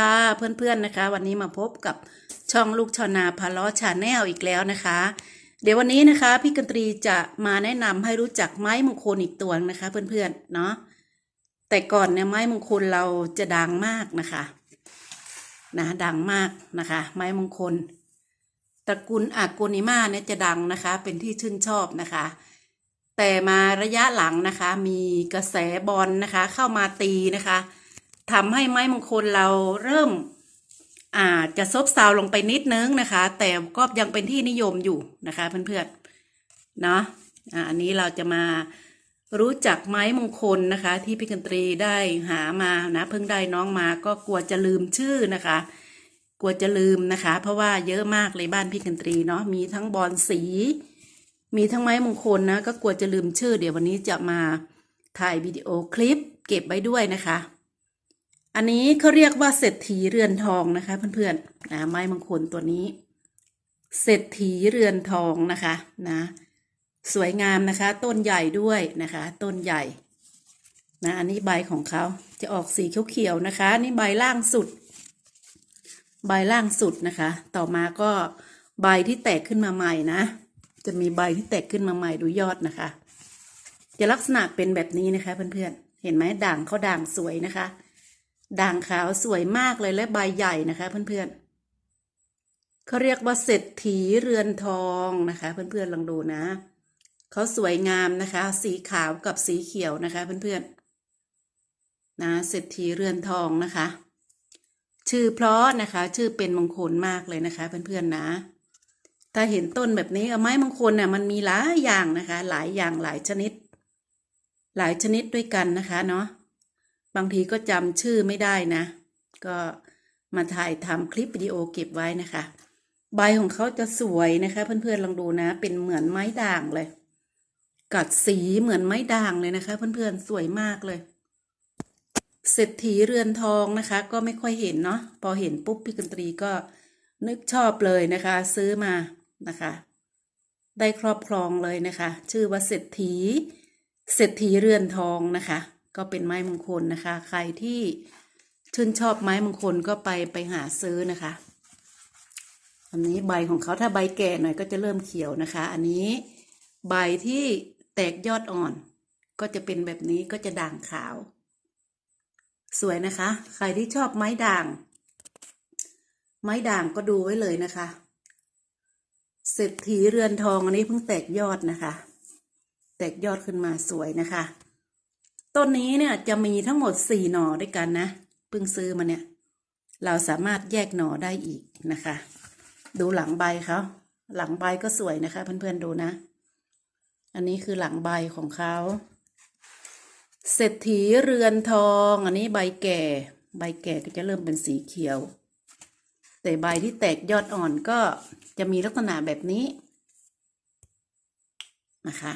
ค่ะเพื่อนๆนะคะ วันนี้มาพบกับช่องลูกชาวนาพาล้อชาแนลอีกแล้วนะคะ เดี๋ยววันนี้นะคะพี่กันตรีจะมาแนะนำให้รู้จักไม้มงคลอีกตัวนะคะ เพื่อนๆเนาะแต่ก่อนเนี่ยไม้มงคลเราจะดังมากนะคะนะดังมากนะคะ ไม้มงคลตระกูลอาโกนิมาเนี่ยจะดังนะคะ เป็นที่ชื่นชอบนะคะ แต่มาระยะหลังนะคะ มีกระแสบอลนะคะ เข้ามาตีนะคะ ทำให้ไม้มงคลเราเริ่มอาจจะซบเซาลงไปนิดนึงนะคะ แต่ก็ยังเป็นที่นิยมอยู่นะคะเพื่อนๆเนาะอ่าอันนี้เราจะมารู้จักไม้มงคลนะคะ ที่พี่กันตรีได้หามานะเพิ่งได้น้องมาก็กลัวจะลืมชื่อนะคะ กลัวจะลืมนะคะ เพราะว่าเยอะมากเลยบ้านพี่กันตรีเนาะมีทั้งบอลสี มีทั้งไม้มงคลนะก็กลัวจะลืมชื่อ เดี๋ยววันนี้จะมาถ่ายวิดีโอคลิป เก็บไว้ด้วยนะคะ อันนี้เขาเรียกว่าเศรษฐีเรือนทองนะคะ เพื่อนๆนะไม้มงคลตัวนี้ เศรษฐีเรือนทองนะคะนะ สวยงามนะคะ ต้นใหญ่ด้วยนะคะ ต้นใหญ่นะอันนี้ใบของเขาจะออกสีเขียวๆนะคะ นี่ใบล่างสุด ใบล่างสุดนะคะ ต่อมาก็ใบที่แตกขึ้นมาใหม่นะ จะมีใบที่แตกขึ้นมาใหม่ดูยอดนะคะ จะลักษณะเป็นแบบนี้นะคะ เพื่อนๆเห็นไหมด่างเขาด่างสวยนะคะ ด่างขาวสวยมากเลยและใบใหญ่นะคะ เพื่อนๆเขาเรียกว่าเศรษฐีเรือนทองนะคะ เพื่อนๆลองดูนะเขาสวยงามนะคะ สีขาวกับสีเขียวนะคะ เพื่อนๆนะเศรษฐีเรือนทองนะคะ ชื่อเพราะนะคะ ชื่อเป็นมงคลมากเลยนะคะ เพื่อนๆนะถ้าเห็นต้นแบบนี้ไม้มงคลน่ะมันมีหลายอย่างนะคะ หลายอย่างหลายชนิด หลายชนิดด้วยกันนะคะเนาะ บางทีก็จำชื่อไม่ได้นะ ก็มาถ่ายทำคลิปวิดีโอเก็บไว้นะคะ ใบของเขาจะสวยนะคะ เพื่อนๆลองดูนะ เป็นเหมือนไม้ด่างเลย กัดสีเหมือนไม้ด่างเลยนะคะ เพื่อนๆสวยมากเลยเศรษฐีเรือนทองนะคะ ก็ไม่ค่อยเห็นเนาะพอเห็นปุ๊บพี่กันตรีก็นึกชอบเลยนะคะ ซื้อมานะคะ ได้ครอบครองเลยนะคะ ชื่อว่าเศรษฐีเศรษฐีเรือนทองนะคะ ก็เป็นไม้มงคลนะคะ ใครที่ชื่นชอบไม้มงคลก็ไปไปหาซื้อนะคะ อันนี้ใบของเขาถ้าใบแก่หน่อยก็จะเริ่มเขียวนะคะ อันนี้ใบที่แตกยอดอ่อน ก็จะเป็นแบบนี้ก็จะด่างขาว สวยนะคะ ใครที่ชอบไม้ด่าง ไม้ด่างก็ดูไว้เลยนะคะเศรษฐีเรือนทองอันนี้เพิ่งแตกยอดนะคะ แตกยอดขึ้นมาสวยนะคะ ต้นนี้เนี่ยจะมีทั้งหมดสี่หน่อด้วยกันนะเพิ่งซื้อมาเนี่ย เราสามารถแยกหน่อได้อีกนะคะ ดูหลังใบเขาหลังใบก็สวยนะคะ เพื่อนๆดูนะ อันนี้คือหลังใบของเขาเศรษฐีเรือนทอง อันนี้ใบแก่ ใบแก่ก็จะเริ่มเป็นสีเขียว แต่ใบที่แตกยอดอ่อนก็จะมีลักษณะแบบนี้นะคะ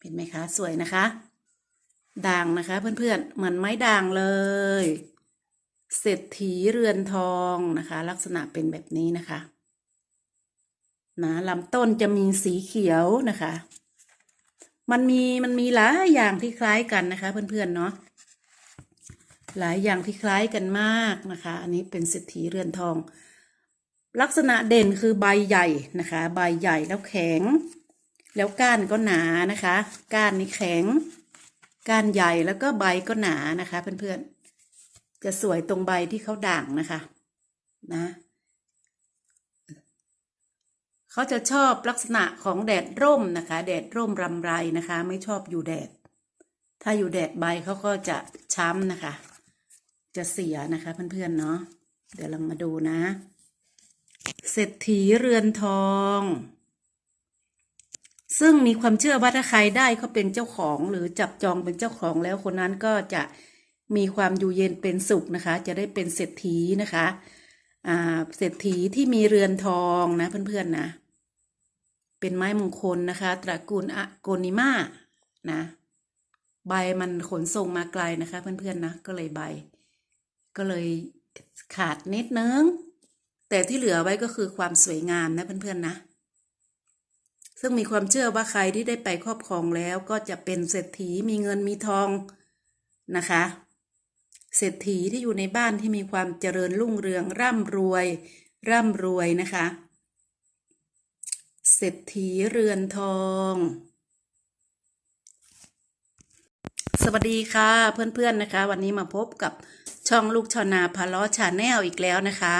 เห็นไหมคะ สวยนะคะ ด่างนะคะ เพื่อนๆเหมือนไม้ด่างเลยเศรษฐีเรือนทองนะคะ ลักษณะเป็นแบบนี้นะคะนะลำต้นจะมีสีเขียวนะคะ มันมีมันมีหลายอย่างที่คล้ายกันนะคะ เพื่อนๆเนาะหลายอย่างที่คล้ายกันมากนะคะ อันนี้เป็นเศรษฐีเรือนทอง ลักษณะเด่นคือใบใหญ่นะคะ ใบใหญ่แล้วแข็ง แล้วก้านก็หนานะคะ ก้านนี่แข็ง ก้านใหญ่แล้วก็ใบก็หนานะคะเพื่อนๆ จะสวยตรงใบที่เขาด่างนะคะ นะ เขาจะชอบลักษณะของแดดร่มนะคะ แดดร่มรำไรนะคะ ไม่ชอบอยู่แดด ถ้าอยู่แดดใบเขาก็จะช้ำนะคะ จะเสียนะคะเพื่อนๆเนาะเดี๋ยวลองมาดูนะเศรษฐีเรือนทอง ซึ่งมีความเชื่อว่าถ้าใครได้เขาเป็นเจ้าของหรือจับจองเป็นเจ้าของแล้วคนนั้นก็จะมีความอยู่เย็นเป็นสุขนะคะ จะได้เป็นเศรษฐีนะคะอ่าเศรษฐีที่มีเรือนทองนะเพื่อนๆนะ เป็นไม้มงคลนะคะ ตระกูลอะโกนิมานะ ใบมันขนส่งมาไกลนะคะ เพื่อนๆนะก็เลยใบ ก็เลยขาดนิดนึง แต่ที่เหลือไว้ก็คือความสวยงามนะเพื่อนๆนะ ซึ่งมีความเชื่อว่าใครที่ได้ไปครอบครองแล้วก็จะเป็นเศรษฐีมีเงินมีทองนะคะ เศรษฐีที่อยู่ในบ้านที่มีความเจริญรุ่งเรืองร่ำรวย ร่ำรวยนะคะ เศรษฐีเรือนทอง สวัสดีค่ะเพื่อนๆนะคะ วันนี้มาพบกับช่องลูกชาวนาพาล้อชาแนลอีกแล้วนะคะ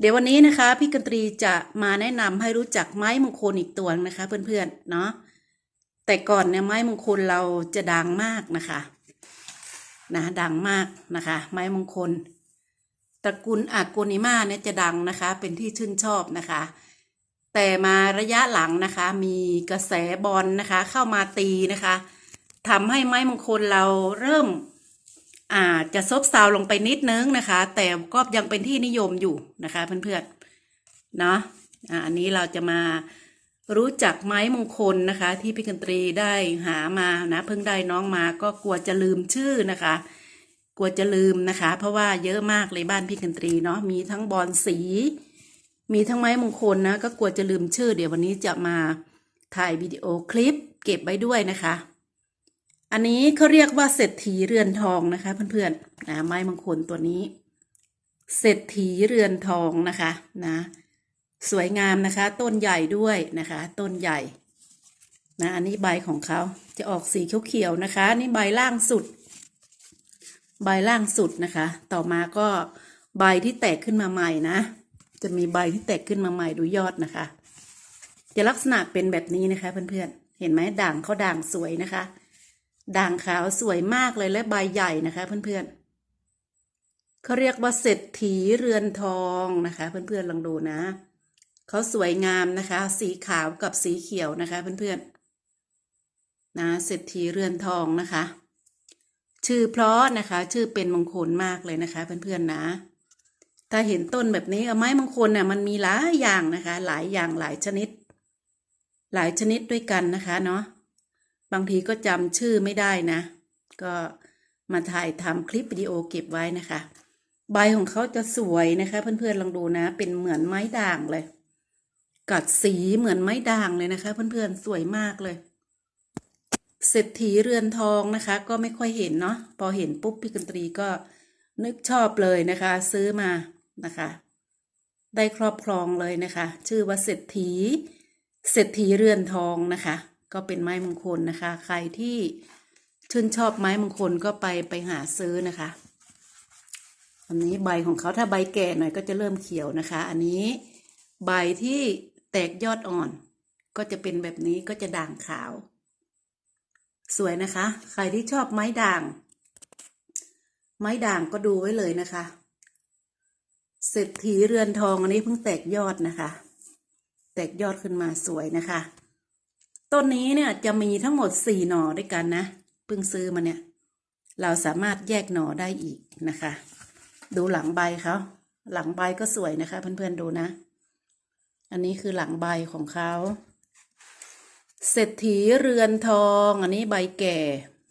เดี๋ยววันนี้นะคะพี่กันตรีจะมาแนะนำให้รู้จักไม้มงคลอีกตัวนะคะเพื่อนๆเนาะแต่ก่อนเนี่ยไม้มงคลเราจะดังมากนะคะนะดังมากนะคะ ไม้มงคลตระกูลอากนิมาเนี่ยจะดังนะคะ เป็นที่ชื่นชอบนะคะ แต่มาระยะหลังนะคะ มีกระแสบอลนะคะ เข้ามาตีนะคะทำให้ไม้มงคลเราเริ่ม อาจจะซบเซาลงไปนิดนึงนะคะ แต่ก็ยังเป็นที่นิยมอยู่นะคะ เพื่อนๆ เนาะอ่าอันนี้เราจะมารู้จักไม้มงคลนะคะ ที่พี่กันตรีได้หามานะเพิ่งได้น้องมาก็กลัวจะลืมชื่อนะคะ กลัวจะลืมนะคะ เพราะว่าเยอะมากเลยบ้านพี่กันตรีเนาะมีทั้งบอลสี มีทั้งไม้มงคลนะ ก็กลัวจะลืมชื่อ เดี๋ยววันนี้จะมาถ่ายวิดีโอคลิป เก็บไว้ด้วยนะคะ อันนี้เขาเรียกว่าเศรษฐีเรือนทองนะคะ เพื่อนๆนะไม้มงคลตัวนี้ เศรษฐีเรือนทองนะคะนะ สวยงามนะคะ ต้นใหญ่ด้วยนะคะ ต้นใหญ่นะอันนี้ใบของเขาจะออกสีเขียวๆนะคะ นี่ใบล่างสุด ใบล่างสุดนะคะ ต่อมาก็ใบที่แตกขึ้นมาใหม่นะ จะมีใบที่แตกขึ้นมาใหม่ดูยอดนะคะ จะลักษณะเป็นแบบนี้นะคะ เพื่อนๆเห็นไหมด่างเขาด่างสวยนะคะ ด่างขาวสวยมากเลยและใบใหญ่นะคะ เพื่อนๆเขาเรียกว่าเศรษฐีเรือนทองนะคะ เพื่อนๆลองดูนะเขาสวยงามนะคะ สีขาวกับสีเขียวนะคะ เพื่อนๆนะเศรษฐีเรือนทองนะคะ ชื่อเพราะนะคะ ชื่อเป็นมงคลมากเลยนะคะ เพื่อนๆนะ ถ้าเห็นต้นแบบนี้ไม้มงคลเนี่ยมันมีหลายอย่างนะคะ หลายอย่างหลายชนิด หลายชนิดด้วยกันนะคะเนาะ บางทีก็จำชื่อไม่ได้นะ ก็มาถ่ายทำคลิปวิดีโอเก็บไว้นะคะ ใบของเขาจะสวยนะคะ เพื่อนๆลองดูนะ เป็นเหมือนไม้ด่างเลย กัดสีเหมือนไม้ด่างเลยนะคะ เพื่อนๆสวยมากเลยเศรษฐีเรือนทองนะคะ ก็ไม่ค่อยเห็นเนาะพอเห็นปุ๊บพี่กันตรีก็นึกชอบเลยนะคะ ซื้อมานะคะ ได้ครอบครองเลยนะคะ ชื่อว่าเศรษฐีเศรษฐีเรือนทองนะคะ ก็เป็นไม้มงคลนะคะ ใครที่ชื่นชอบไม้มงคลก็ไปไปหาซื้อนะคะ อันนี้ใบของเขาถ้าใบแก่หน่อยก็จะเริ่มเขียวนะคะ อันนี้ใบที่แตกยอดอ่อน ก็จะเป็นแบบนี้ก็จะด่างขาว สวยนะคะ ใครที่ชอบไม้ด่าง ไม้ด่างก็ดูไว้เลยนะคะเศรษฐีเรือนทองอันนี้เพิ่งแตกยอดนะคะ แตกยอดขึ้นมาสวยนะคะ ต้นนี้เนี่ยจะมีทั้งหมดสี่หน่อด้วยกันนะเพิ่งซื้อมาเนี่ย เราสามารถแยกหน่อได้อีกนะคะ ดูหลังใบเขาหลังใบก็สวยนะคะ เพื่อนๆดูนะ อันนี้คือหลังใบของเขาเศรษฐีเรือนทอง อันนี้ใบแก่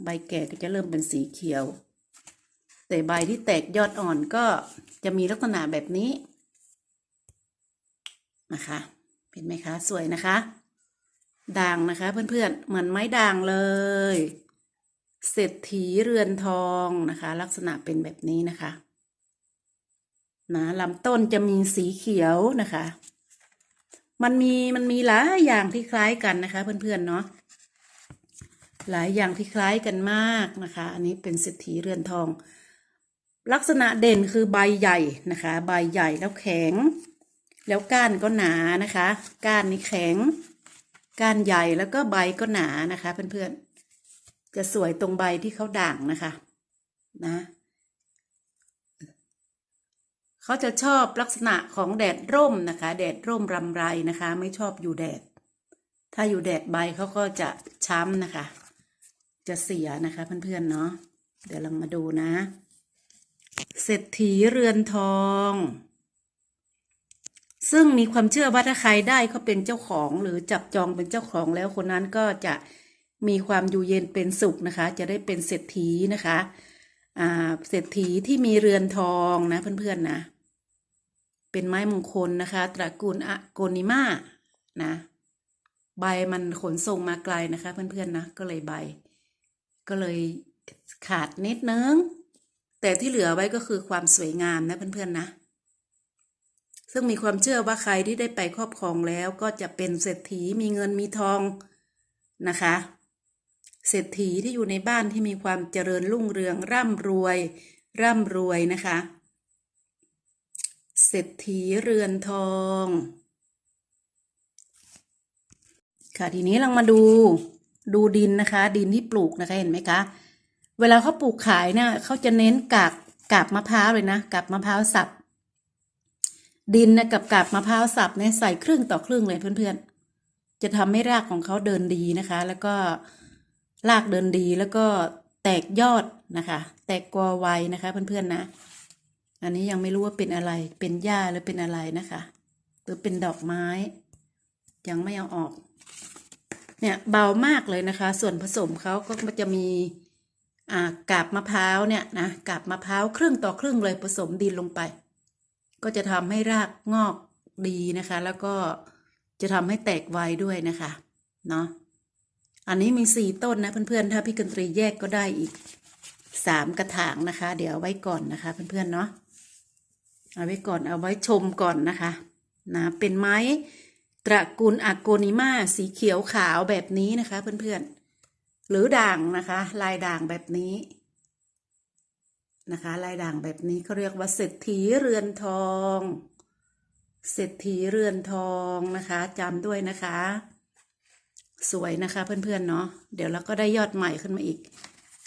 ใบแก่ก็จะเริ่มเป็นสีเขียว แต่ใบที่แตกยอดอ่อนก็จะมีลักษณะแบบนี้นะคะ เห็นไหมคะ สวยนะคะ ด่างนะคะ เพื่อนๆ เหมือนไม้ด่างเลยเศรษฐีเรือนทองนะคะ ลักษณะเป็นแบบนี้นะคะนะลำต้นจะมีสีเขียวนะคะ มันมีมันมีหลายอย่างที่คล้ายกันนะคะ เพื่อนๆเนาะหลายอย่างที่คล้ายกันมากนะคะ อันนี้เป็นเศรษฐีเรือนทอง ลักษณะเด่นคือใบใหญ่นะคะ ใบใหญ่แล้วแข็ง แล้วก้านก็หนานะคะ ก้านนี่แข็ง ก้านใหญ่แล้วก็ใบก็หนานะคะ เพื่อนๆ จะสวยตรงใบที่เขาด่างนะคะ นะเขาจะชอบลักษณะของแดดร่มนะคะ แดดร่มรำไรนะคะ ไม่ชอบอยู่แดด ถ้าอยู่แดดใบเขาก็จะช้ำนะคะ จะเสียนะคะ เพื่อนๆเนาะเดี๋ยวเรามาดูนะเศรษฐีเรือนทอง ซึ่งมีความเชื่อว่าถ้าใครได้เขาเป็นเจ้าของหรือจับจองเป็นเจ้าของแล้วคนนั้นก็จะมีความอยู่เย็นเป็นสุขนะคะ จะได้เป็นเศรษฐีนะคะอ่าเศรษฐีที่มีเรือนทองนะเพื่อนๆนะ เป็นไม้มงคลนะคะ ตระกูลอะโกนิมานะ ใบมันขนส่งมาไกลนะคะ เพื่อนๆนะ ก็เลยใบ ก็เลยขาดนิดนึง แต่ที่เหลือไว้ก็คือความสวยงามนะเพื่อนๆนะ ซึ่งมีความเชื่อว่าใครที่ได้ไปครอบครองแล้วก็จะเป็นเศรษฐีมีเงินมีทองนะคะ เศรษฐีที่อยู่ในบ้านที่มีความเจริญรุ่งเรืองร่ำรวย ร่ำรวยนะคะ เศรษฐีเรือนทอง ค่ะทีนี้เรามาดูดูดินนะคะ ดินที่ปลูกนะคะเห็นไหมคะ เวลาเขาปลูกขายเนี่ยเขาจะเน้นกาบกาบมะพร้าวเลยนะกาบมะพร้าวสับ ดินนะกับกาบมะพร้าวสับเนี่ยใส่ครึ่งต่อครึ่งเลยเพื่อนๆ จะทำให้รากของเขาเดินดีนะคะ แล้วก็รากเดินดีแล้วก็แตกยอดนะคะ แตกกอไวนะคะ เพื่อนๆนะ อันนี้ยังไม่รู้ว่าเป็นอะไร เป็นหญ้าหรือเป็นอะไรนะคะ หรือเป็นดอกไม้ ยังไม่เอาออก เนี่ยเบามากเลยนะคะ ส่วนผสมเขาก็จะมีอ่ากาบมะพร้าวเนี่ยนะกาบมะพร้าวครึ่งต่อครึ่งเลยผสมดินลงไป ก็จะทำให้รากงอกดีนะคะ แล้วก็จะทำให้แตกไวด้วยนะคะเนาะอันนี้มีสี่ต้นนะเพื่อนๆ ถ้าพี่กันตรีแยกก็ได้อีกสามกระถางนะคะ เดี๋ยวเอาไว้ก่อนนะคะ เพื่อนๆเนาะเอาไว้ก่อนเอาไว้ชมก่อนนะคะนะเป็นไม้ตระกูลอะโกนิมาสีเขียวขาวแบบนี้นะคะ เพื่อนๆหรือด่างนะคะ ลายด่างแบบนี้ นะคะ ลายด่างแบบนี้เขาเรียกว่าเศรษฐีเรือนทอง เศรษฐีเรือนทองนะคะจำด้วยนะคะ สวยนะคะเพื่อนๆเนาะเดี๋ยวเราก็ได้ยอดใหม่ขึ้นมาอีก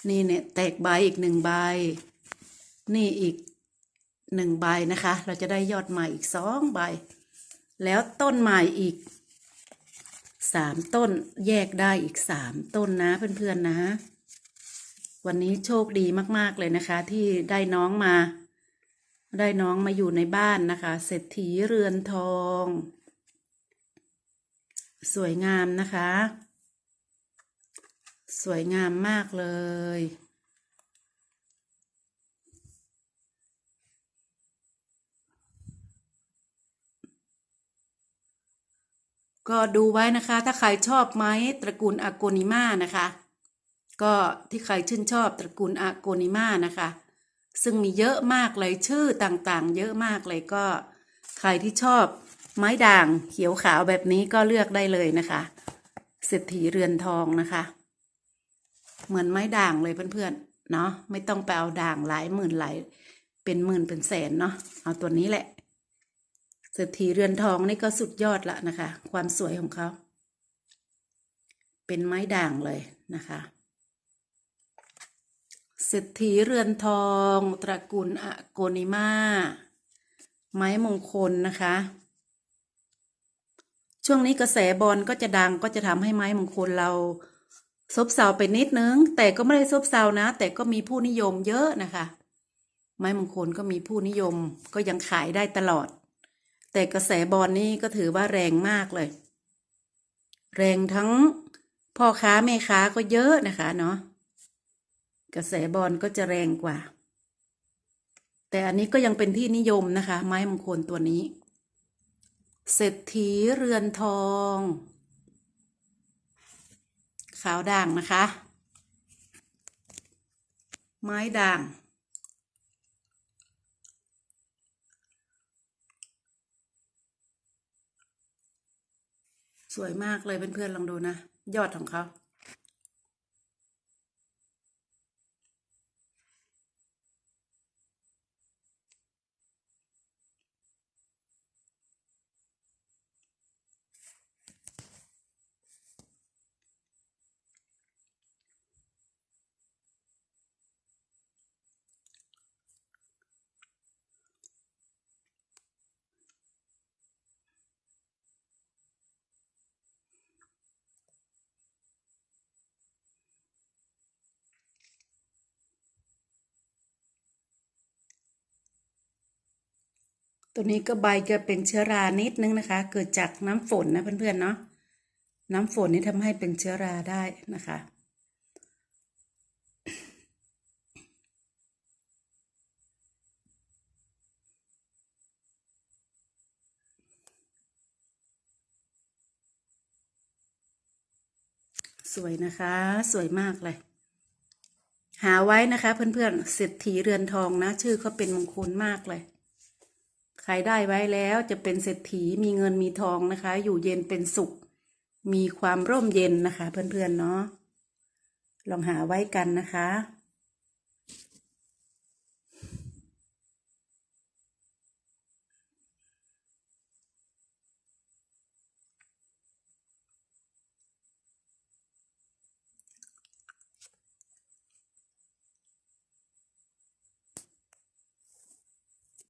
นี่เนี่ยแตกใบอีกหนึ่งใบ นี่อีกหนึ่งใบนะคะ เราจะได้ยอดใหม่อีกสองใบ แล้วต้นใหม่อีกสามต้นแยกได้อีกสามต้นนะเพื่อนๆนะ วันนี้โชคดีมาก ๆ เลยนะคะ ที่ได้น้องมา ได้น้องมาอยู่ในบ้านนะคะ เศรษฐีเรือนทอง สวยงามนะคะ สวยงามมากเลยก็ดูไว้นะคะ ถ้าใครชอบไม้ตระกูลอากนิมานะคะ ก็ที่ใครชื่นชอบตระกูลอาโกนิมานะคะ ซึ่งมีเยอะมากเลยชื่อต่างๆ เยอะมากเลยก็ ใครที่ชอบไม้ด่างเขียวขาวแบบนี้ก็เลือกได้เลยนะคะเศรษฐีเรือนทองนะคะ เหมือนไม้ด่างเลยเพื่อนๆเนาะไม่ต้องไปเอาด่างหลายหมื่นหลายเป็นหมื่นเป็นแสนเนาะเอาตัวนี้แหละเศรษฐีเรือนทองนี่ก็สุดยอดละนะคะ ความสวยของเขา เป็นไม้ด่างเลยนะคะ เศรษฐีเรือนทอง ตระกูลอะโกนิมาไม้มงคลนะคะ ช่วงนี้กระแสบอลก็จะดังก็จะทำให้ไม้มงคลเรา ซบเซาไปนิดนึง แต่ก็ไม่ได้ซบเซานะ แต่ก็มีผู้นิยมเยอะนะคะ ไม้มงคลก็มีผู้นิยมก็ยังขายได้ตลอด แต่กระแสบอลนี่ก็ถือว่าแรงมากเลย แรงทั้งพ่อค้าแม่ค้าก็เยอะนะคะเนาะ กระแสบอลก็จะแรงกว่า แต่อันนี้ก็ยังเป็นที่นิยมนะคะ ไม้มงคลตัวนี้ เศรษฐีเรือนทอง ขาวด่างนะคะ ไม้ด่างสวยมากเลยเพื่อนๆลองดูนะ ยอดของเขา ตัวนี้ก็ใบจะเป็นเชื้อรานิดนึงนะคะ เกิดจากน้ำฝนนะเพื่อนๆเนาะน้ำฝนนี่ทำให้เป็นเชื้อราได้นะคะสวยนะคะ สวยมากเลย หาไว้นะคะเพื่อนๆเศรษฐีเรือนทองนะ ชื่อเขาเป็นมงคลมากเลย ใครได้ไว้แล้วจะเป็นเศรษฐีมีเงินมีทองนะคะ อยู่เย็นเป็นสุข มีความร่มเย็นนะคะ เพื่อนๆเนาะลองหาไว้กันนะคะ